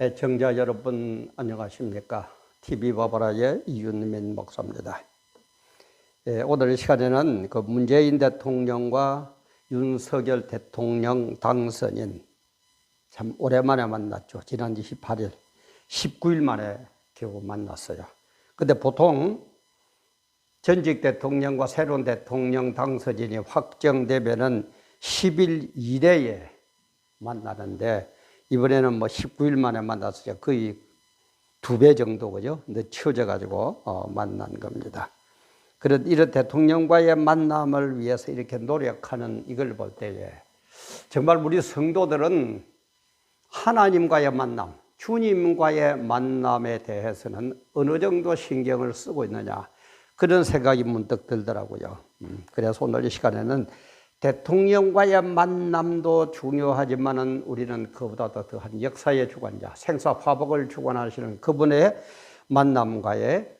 애청자 여러분 안녕하십니까? TV 바바라의 이윤민 목사입니다. 예, 오늘 이 시간에는 그 문재인 대통령과 윤석열 대통령 당선인 참 오랜만에 만났죠. 지난 28일, 19일 만에 겨우 만났어요. 근데 보통 전직 대통령과 새로운 대통령 당선인이 확정되면 은 10일 이내에 만나는데 이번에는 뭐 19일 만에 만났어요. 거의 두 배 정도 그죠? 늦춰져 가지고 어, 만난 겁니다. 그런 이런 대통령과의 만남을 위해서 이렇게 노력하는 이걸 볼 때에 정말 우리 성도들은 하나님과의 만남, 주님과의 만남에 대해서는 어느 정도 신경을 쓰고 있느냐 그런 생각이 문득 들더라고요. 음, 그래서 오늘 이 시간에는 대통령과의 만남도 중요하지만은 우리는 그보다도 더한 역사의 주관자, 생사 화복을 주관하시는 그분의 만남과의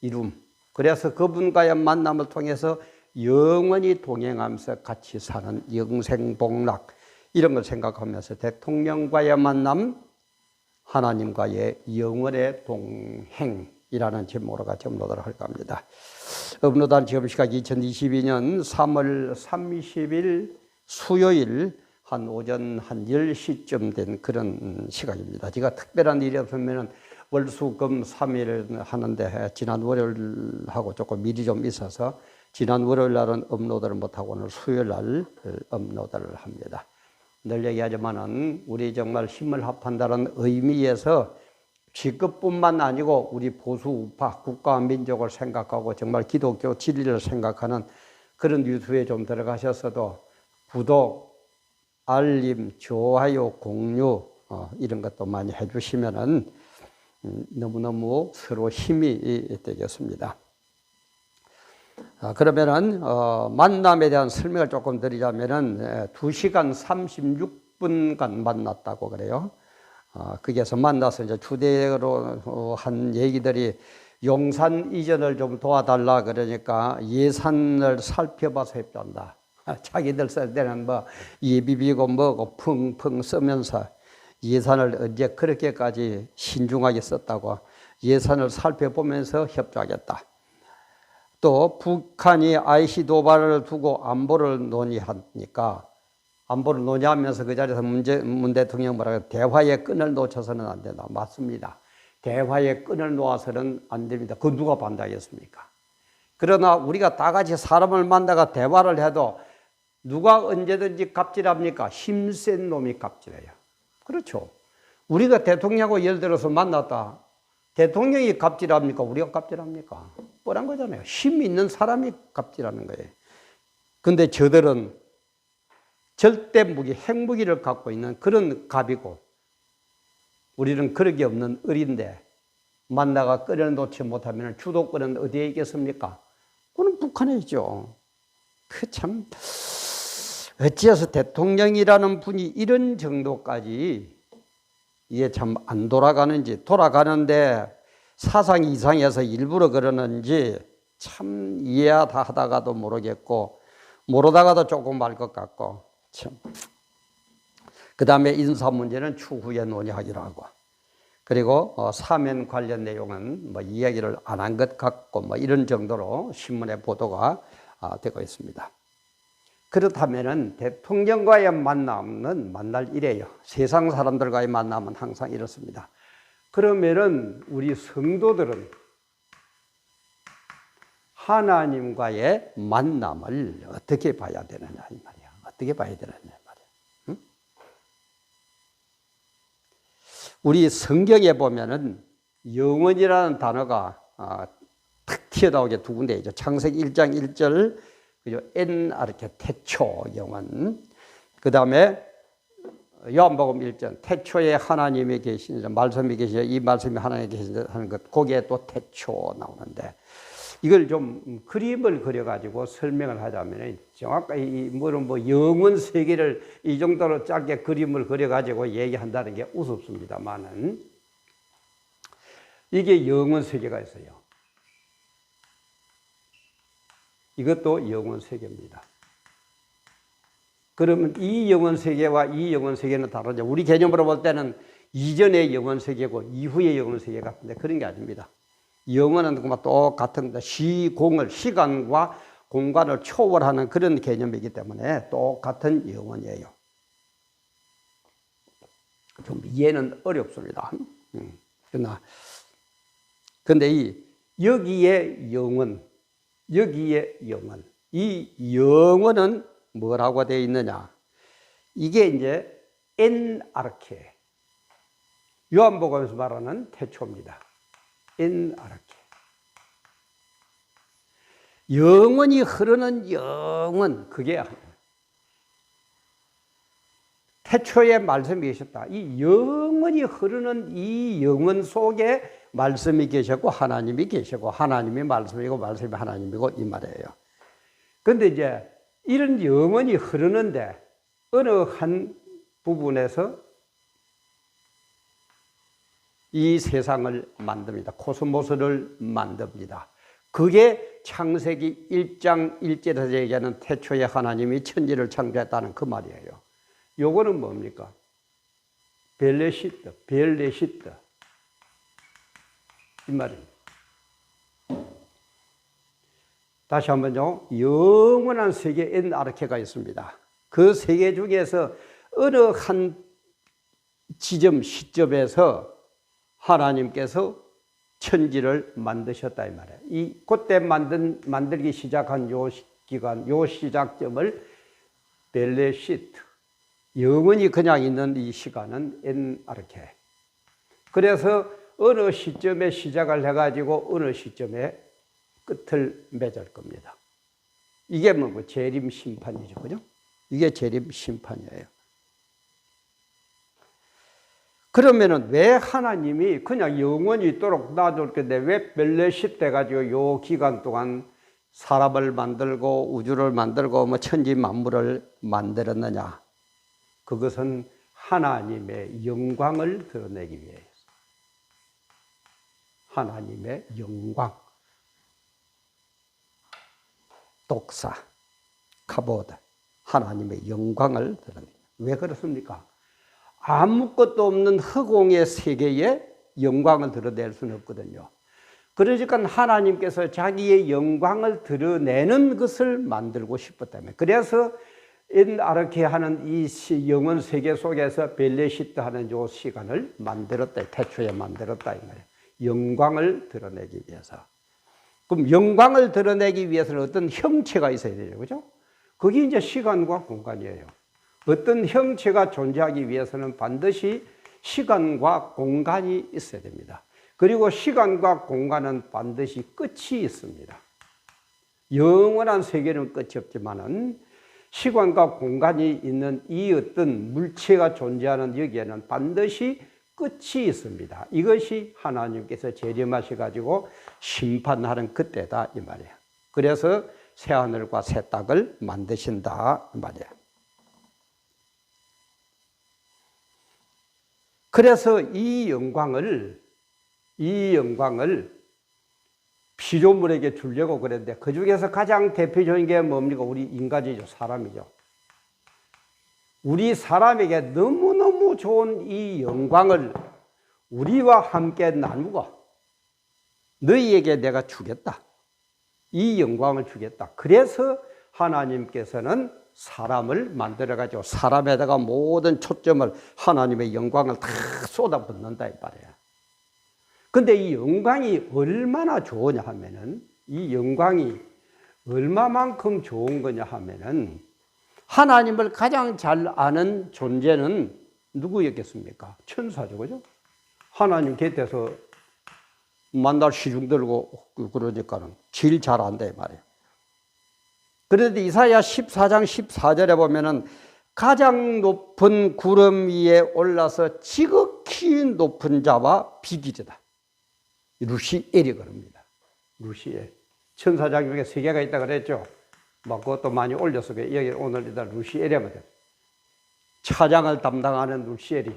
이룸. 그래서 그분과의 만남을 통해서 영원히 동행하면서 같이 사는 영생복락 이런 걸 생각하면서 대통령과의 만남, 하나님과의 영원의 동행 이라는 제목으로 같이 업로드를 할까 합니다. 업로드한 지금 시각 2022년 3월 30일 수요일 한 오전 한 10시쯤 된 그런 시각입니다. 제가 특별한 일이 없으면 월수금 3일 하는데 지난 월요일하고 조금 일이 좀 있어서 지난 월요일 날은 업로드를 못하고 오늘 수요일 날 업로드를 합니다. 늘 얘기하지만은 우리 정말 힘을 합한다는 의미에서 직급뿐만 아니고 우리 보수 우파 국가와 민족을 생각하고 정말 기독교 진리를 생각하는 그런 유튜브에 좀 들어가셨어도 구독, 알림, 좋아요, 공유 어, 이런 것도 많이 해주시면은 음, 너무너무 서로 힘이 되겠습니다. 아, 그러면은 어, 만남에 대한 설명을 조금 드리자면은 2시간 36분간 만났다고 그래요. 어, 거기에서 만나서 이제 주대로 어, 한 얘기들이 용산 이전을 좀 도와달라 그러니까 예산을 살펴봐서 협조한다. 자기들 쓸 때는 뭐 예비비고 뭐고 펑펑 쓰면서 예산을 언제 그렇게까지 신중하게 썼다고 예산을 살펴보면서 협조하겠다. 또 북한이 IC 도발을 두고 안보를 논의하니까 안보를 논의하면서 그 자리에서 문제, 문 대통령 뭐라고 대화의 끈을 놓쳐서는 안 된다. 맞습니다. 대화의 끈을 놓아서는 안 됩니다. 그 누가 반대하겠습니까? 그러나 우리가 다 같이 사람을 만나가 대화를 해도 누가 언제든지 갑질합니까? 힘센 놈이 갑질해요. 그렇죠. 우리가 대통령하고 예를 들어서 만났다. 대통령이 갑질합니까? 우리가 갑질합니까? 뻔한 거잖아요. 힘 있는 사람이 갑질하는 거예요. 근데 저들은 절대 무기, 핵무기를 갖고 있는 그런 갑이고 우리는 게 없는 을인데 만나가 끌어놓지 못하면 주도권은 어디에 있겠습니까? 그는 북한에 있죠. 그 참 어찌해서 대통령이라는 분이 이런 정도까지 이게 참 안 돌아가는지 돌아가는데 사상 이상해서 일부러 그러는지 참 이해하다 하다가도 모르겠고 모르다가도 조금 말것 같고 참. 그 다음에 인사 문제는 추후에 논의하기로 하고 그리고 어, 사면 관련 내용은 뭐 이야기를 안 한 것 같고 뭐 이런 정도로 신문에 보도가 아, 되고 있습니다. 그렇다면은 대통령과의 만남은 만날 일이에요. 세상 사람들과의 만남은 항상 이렇습니다. 그러면은 우리 성도들은 하나님과의 만남을 어떻게 봐야 되느냐 이 말이야. 어떻게 봐야 되느냐 말이야. 응? 우리 성경에 보면은 영원이라는 단어가 아, 탁 튀어나오게 두 군데 있죠. 창세기 1장 1절 그죠? 엔 아르케 태초 영원. 그 다음에 요한복음 1장 태초에 하나님이 계신 말씀이 계시죠. 이 말씀이 하나님이 계신다는 것 거기에 또 태초 나오는데 이걸 좀 그림을 그려가지고 설명을 하자면 정확하게 뭐는 뭐 영원 세계를 이 정도로 짧게 그림을 그려가지고 얘기한다는 게 우습습니다만은 이게 영원 세계가 있어요. 이것도 영원 세계입니다. 그러면 이 영원 세계와 이 영원 세계는 다르죠. 우리 개념으로 볼 때는 이전의 영원 세계고 이후의 영원 세계 같은데 그런 게 아닙니다. 영원은 그만 똑같은 겁니다. 시공을 시간과 공간을 초월하는 그런 개념이기 때문에 똑같은 영원이에요. 좀 이해는 어렵습니다. 음, 그러나 근데 이 여기에 영원, 여기에 영원, 이 영원은 뭐라고 되어 있느냐? 이게 이제 엔아르케. 요한복음에서 말하는 태초입니다. 엔아르케. 영원히 흐르는 영원, 그게 태초에 말씀이 계셨다. 이 영원히 흐르는 이 영원 속에 말씀이 계셨고 하나님이 계시고 하나님이 말씀이고 말씀이 하나님이고 이 말이에요. 근데 이제 이런 영원히 흐르는데 어느 한 부분에서 이 세상을 만듭니다. 코스모스를 만듭니다. 그게 창세기 1장 1절에서 얘기하는 태초에 하나님이 천지를 창조했다는 그 말이에요. 요거는 뭡니까? 벨레시트, 벨레시트. 이 말입니다. 다시 한번요. 영원한 세계 엔 아르케가 있습니다. 그 세계 중에서 어느 한 지점, 시점에서 하나님께서 천지를 만드셨다 이 말이에요. 이 그때 만든 만들기 시작한 요 기간, 요 시작점을 벨레시트 영원히 그냥 있는 이 시간은 엔아르케. 그래서 어느 시점에 시작을 해가지고 어느 시점에 끝을 맺을 겁니다. 이게 뭐 재림 심판이죠, 그죠? 이게 재림 심판이에요. 그러면은 왜 하나님이 그냥 영원히 있도록 건데 왜 벨레시 때 가지고 요 기간 동안 사람을 만들고 우주를 만들고 뭐 천지 만물을 만들었느냐? 그것은 하나님의 영광을 드러내기 위해서. 하나님의 영광. 독사, 카보드, 하나님의 영광을 드러냅니다. 왜 그렇습니까? 아무것도 없는 허공의 세계에 영광을 드러낼 수는 없거든요. 그러니까 하나님께서 자기의 영광을 드러내는 것을 만들고 싶었다며. 그래서 아르케 하는 이 영원 세계 속에서 벨레시트 하는 요 시간을 만들었다. 태초에 만들었다. 영광을 드러내기 위해서. 그럼 영광을 드러내기 위해서는 어떤 형체가 있어야 되죠. 그죠? 그게 이제 시간과 공간이에요. 어떤 형체가 존재하기 위해서는 반드시 시간과 공간이 있어야 됩니다. 그리고 시간과 공간은 반드시 끝이 있습니다. 영원한 세계는 끝이 없지만은 시간과 공간이 있는 이 어떤 물체가 존재하는 여기에는 반드시 끝이 있습니다. 이것이 하나님께서 재림하셔 가지고 심판하는 그때다 이 말이에요. 그래서 새 하늘과 새 땅을 만드신다 이 말이에 그래서 이 영광을 이 영광을 피조물에게 주려고 그랬는데 그 중에서 가장 대표적인 게 뭡니까? 우리 인간이죠. 사람이죠. 우리 사람에게 너무너무 좋은 이 영광을 우리와 함께 나누고 너희에게 내가 주겠다. 이 영광을 주겠다. 그래서 하나님께서는 사람을 만들어가지고 사람에다가 모든 초점을 하나님의 영광을 다 쏟아붓는다 이 말이야. 근데 이 영광이 얼마나 좋으냐 하면은 이 영광이 얼마만큼 좋은 거냐 하면은 하나님을 가장 잘 아는 존재는 누구였겠습니까? 천사죠, 그죠? 하나님 곁에서 만날 시중 들고 그러니까는 제일 잘 안다, 이 말이에요. 그런데 이사야 14장 14절에 보면은 가장 높은 구름 위에 올라서 지극히 높은 자와 비기르다. 루시엘이 그럽니다. 루시엘. 천사장 중에 세 개가 있다 그랬죠. 막 그것도 많이 올려서 여기 오늘 이다 루시엘이거든. 차장을 담당하는 루시엘이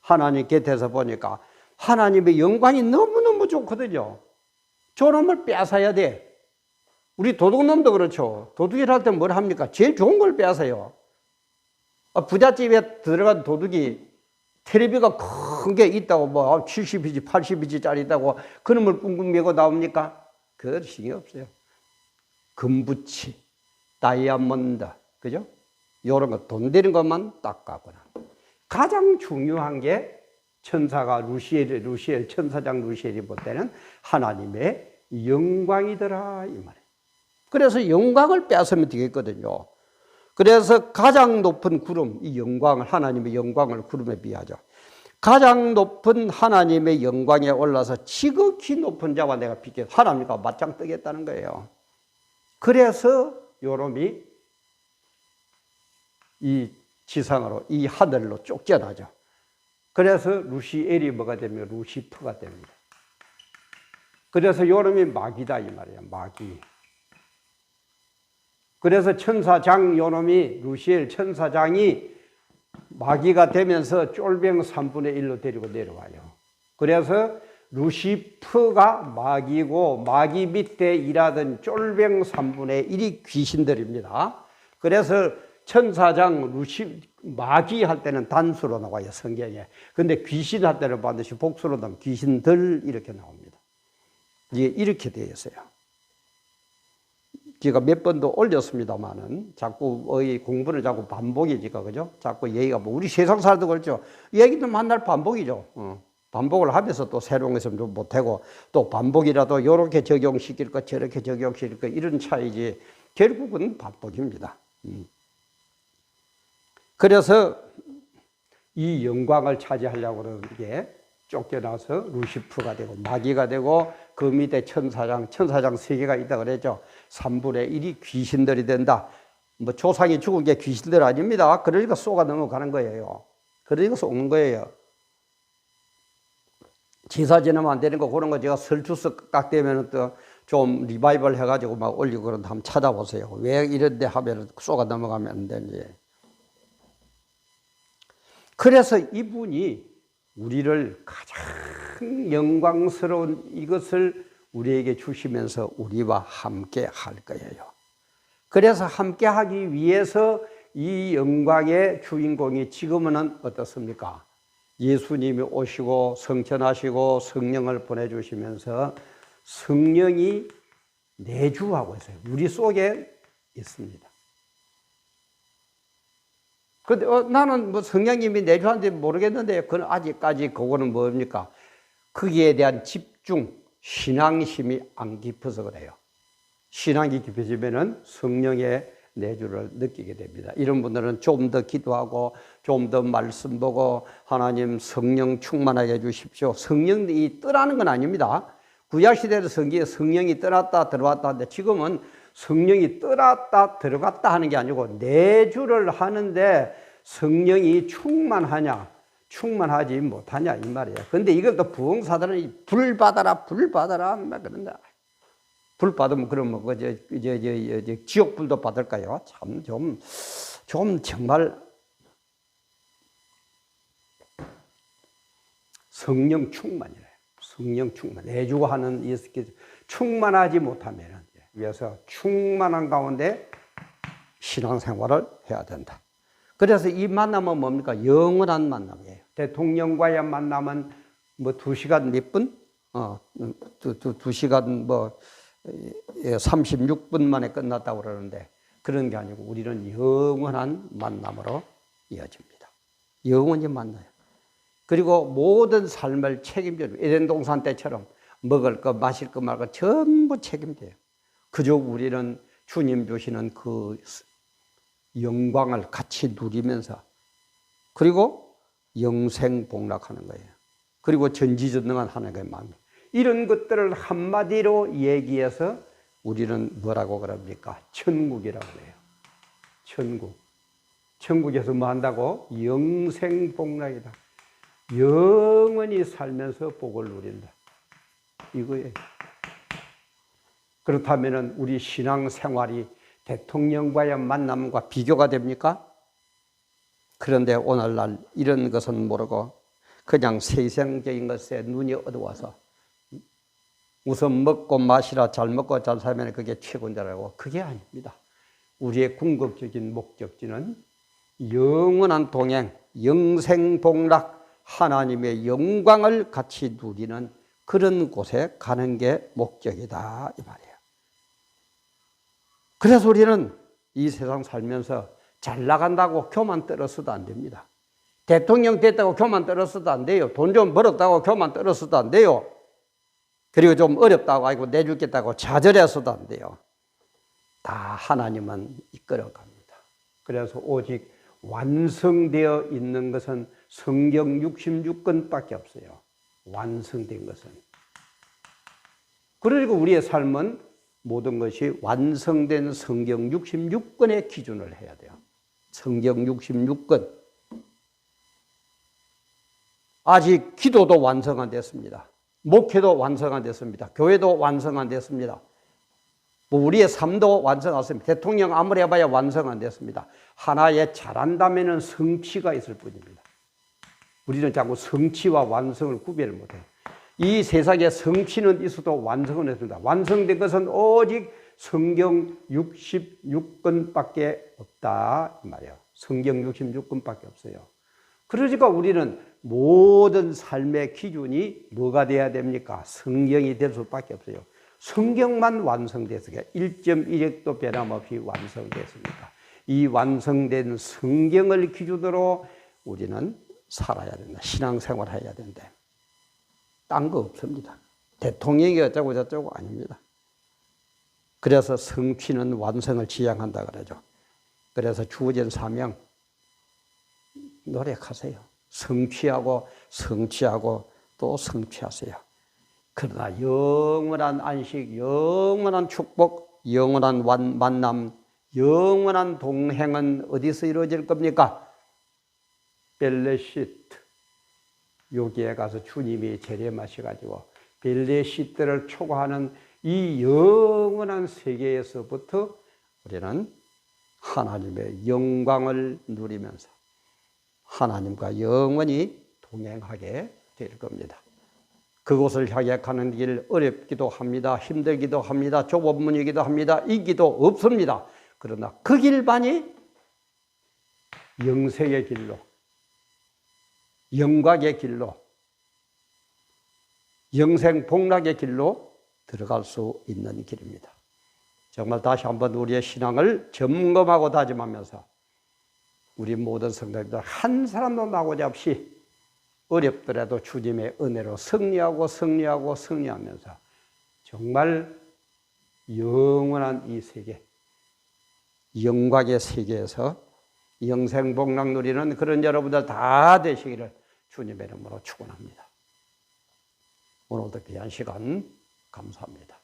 하나님 곁에서 보니까 하나님의 영광이 너무너무 좋거든요. 저놈을 빼앗아야 돼. 우리 도둑놈도 그렇죠. 도둑질 할 때 뭘 합니까? 제일 좋은 걸 빼앗아요. 아, 부잣집에 들어간 도둑이 텔레비가 큰 게 있다고 뭐 70인치, 80인치짜리 있다고 그놈을 꿍꿍 메고 나옵니까? 그럴 신이 없어요. 금붙이, 다이아몬드, 그죠? 요런 거 돈 되는 것만 딱 가거나. 가장 중요한 게 천사가 루시엘, 루시엘, 천사장 루시엘이 볼 때는 하나님의 영광이더라, 이 말이에요. 그래서 영광을 뺏으면 되겠거든요. 그래서 가장 높은 구름, 이 영광을, 하나님의 영광을 구름에 비하죠. 가장 높은 하나님의 영광에 올라서 지극히 높은 자와 내가 비교, 하나님과 맞짱 뜨겠다는 거예요. 그래서 요놈이 이 지상으로, 이 하늘로 쫓겨나죠. 그래서 루시엘이 뭐가 되면 루시프가 됩니다. 그래서 요놈이 마귀다 이 말이에요. 마귀. 그래서 천사장 요놈이 루시엘 천사장이 마귀가 되면서 쫄병 3분의 1로 데리고 내려와요. 그래서 루시프가 마귀고 마귀 밑에 일하던 쫄병 3분의 1이 귀신들입니다. 그래서 천사장 루시 마귀 할 때는 단수로 나와요 성경에. 근데 귀신 할 때는 반드시 복수로 나면 귀신들 이렇게 나옵니다. 이게 이렇게 되어 있어요. 제가 몇 번도 올렸습니다만은 자꾸 의 공부를 자꾸 반복이지가 그죠? 자꾸 얘기가 뭐 우리 세상 살도 그렇죠. 얘기도 만날 반복이죠. 어. 반복을 하면서 또 새로운 것을 좀 못하고 또 반복이라도 이렇게 적용시킬 것 저렇게 적용시킬 것 이런 차이지 결국은 반복입니다. 음. 그래서 이 영광을 차지하려고 그러는 게 쫓겨나서 루시프가 되고 마귀가 되고 그 밑에 천사장, 천사장 세 개가 있다 그랬죠. 3분의 1이 귀신들이 된다. 뭐 조상이 죽은 게 귀신들 아닙니다. 그러니까 쏘가 넘어가는 거예요. 그러니까 쏘는 거예요. 지사 지나면 안 되는 거 그런 거 제가 설주서 딱 되면 또 좀 리바이벌 해가지고 막 올리고 그런 한번 찾아보세요. 왜 이런 데 하면 쏘가 넘어가면 안 되는지. 그래서 이분이 우리를 가장 영광스러운 이것을 우리에게 주시면서 우리와 함께 할 거예요. 그래서 함께 하기 위해서 이 영광의 주인공이 지금은 어떻습니까? 예수님이 오시고 성천하시고 성령을 보내주시면서 성령이 내주하고 있어요. 우리 속에 있습니다. 근데 어, 나는 뭐 성령님이 내주한지 모르겠는데 그건 아직까지 그거는 뭡니까? 거기에 대한 집중, 신앙심이 안 깊어서 그래요. 신앙이 깊어지면은 성령의 내주를 느끼게 됩니다. 이런 분들은 좀 더 기도하고 좀 더 말씀 보고 하나님 성령 충만하게 해주십시오. 성령이 떠나는 건 아닙니다. 구약시대도 성경에 성령이 떠났다 들어왔다 하는데 지금은 성령이 떠났다 들어갔다 하는 게 아니고 내주를 하는데 성령이 충만하냐 충만하지 못하냐 이 말이에요. 근데 이걸 또 부흥사들은 불 받아라 불 받아라 막 그런다. 불 받으면 그러면 그저 저, 저, 저, 지옥 불도 받을까요? 참 좀좀 정말 성령 충만이래요. 성령 충만. 내주고 하는 이 충만하지 못하면 위해서 충만한 가운데 신앙생활을 해야 된다. 그래서 이 만남은 뭡니까? 영원한 만남이에요. 대통령과의 만남은 뭐두 시간 몇 분? 어, 두, 두, 두 시간 뭐 36분 만에 끝났다고 그러는데 그런 게 아니고 우리는 영원한 만남으로 이어집니다. 영원히 만나요. 그리고 모든 삶을 책임져 에덴 동산 때처럼 먹을 거, 마실 거 말고 전부 책임져요. 그저 우리는 주님 주시는 그 영광을 같이 누리면서 그리고 영생 복락하는 거예요. 그리고 전지전능한 하나님의 마음. 이런 것들을 한마디로 얘기해서 우리는 뭐라고 그럽니까? 천국이라고 해요. 천국. 천국에서 뭐 한다고? 영생 복락이다. 영원히 살면서 복을 누린다. 이거예요. 그렇다면 우리 신앙 생활이 대통령과의 만남과 비교가 됩니까? 그런데 오늘날 이런 것은 모르고 그냥 세상적인 것에 눈이 어두워서 우선 먹고 마시라 잘 먹고 잘 살면 그게 최고인 줄 알고 그게 아닙니다. 우리의 궁극적인 목적지는 영원한 동행, 영생복락 하나님의 영광을 같이 누리는 그런 곳에 가는 게 목적이다 이 말이에요. 그래서 우리는 이 세상 살면서 잘 나간다고 교만 떨어서도 안 됩니다. 대통령 됐다고 교만 떨어서도 안 돼요. 돈 좀 벌었다고 교만 떨어서도 안 돼요. 그리고 좀 어렵다고 아이고 내주겠다고 좌절해서도 안 돼요. 다 하나님은 이끌어 갑니다. 그래서 오직 완성되어 있는 것은 성경 66권밖에 없어요. 완성된 것은. 그리고 우리의 삶은 모든 것이 완성된 성경 66권의 기준을 해야 돼요. 성경 66권. 아직 기도도 완성 안 됐습니다. 목회도 완성 안 됐습니다. 교회도 완성 안 됐습니다. 뭐 우리의 삶도 완성 안 됐습니다. 대통령 아무리 해봐야 완성 안 됐습니다. 하나의 잘한다면 성취가 있을 뿐입니다. 우리는 자꾸 성취와 완성을 구별을 못해요. 이 세상에 성취는 있어도 완성은 없습니다. 완성된 것은 오직 성경 66권밖에 없다 이 말이에요. 성경 66권밖에 없어요. 그러니까 우리는 모든 삶의 기준이 뭐가 돼야 됩니까? 성경이 될 수밖에 없어요. 성경만 완성됐으니까 1.1핵도 변함없이 완성됐습니다. 이 완성된 성경을 기준으로 우리는 살아야 된다. 신앙생활 해야 된다. 딴 거 없습니다. 대통령이 어쩌고 저쩌고 아닙니다. 그래서 성취는 완성을 지향한다 그러죠. 그래서 주어진 사명 노력하세요. 성취하고 성취하고 또 성취하세요. 그러나 영원한 안식, 영원한 축복, 영원한 만남, 영원한 동행은 어디서 이루어질 겁니까? 벨레시트. 여기에 가서 주님이 재림하셔가지고 벨레시트를 초과하는 이 영원한 세계에서부터 우리는 하나님의 영광을 누리면서 하나님과 영원히 동행하게 될 겁니다. 그곳을 향해 가는 길 어렵기도 합니다. 힘들기도 합니다. 좁은 문이기도 합니다. 이 기도 없습니다. 그러나 그 길만이 영생의 길로, 영광의 길로, 영생 복락의 길로 들어갈 수 있는 길입니다. 정말 다시 한번 우리의 신앙을 점검하고 다짐하면서 우리 모든 성도님들 한 사람도 나고자 없이 어렵더라도 주님의 은혜로 승리하고 승리하고 승리하면서 정말 영원한 이 세계, 영광의 세계에서 영생 복락 누리는 그런 여러분들 다 되시기를 주님의 이름으로 축원합니다. 오늘도 귀한 시간 감사합니다.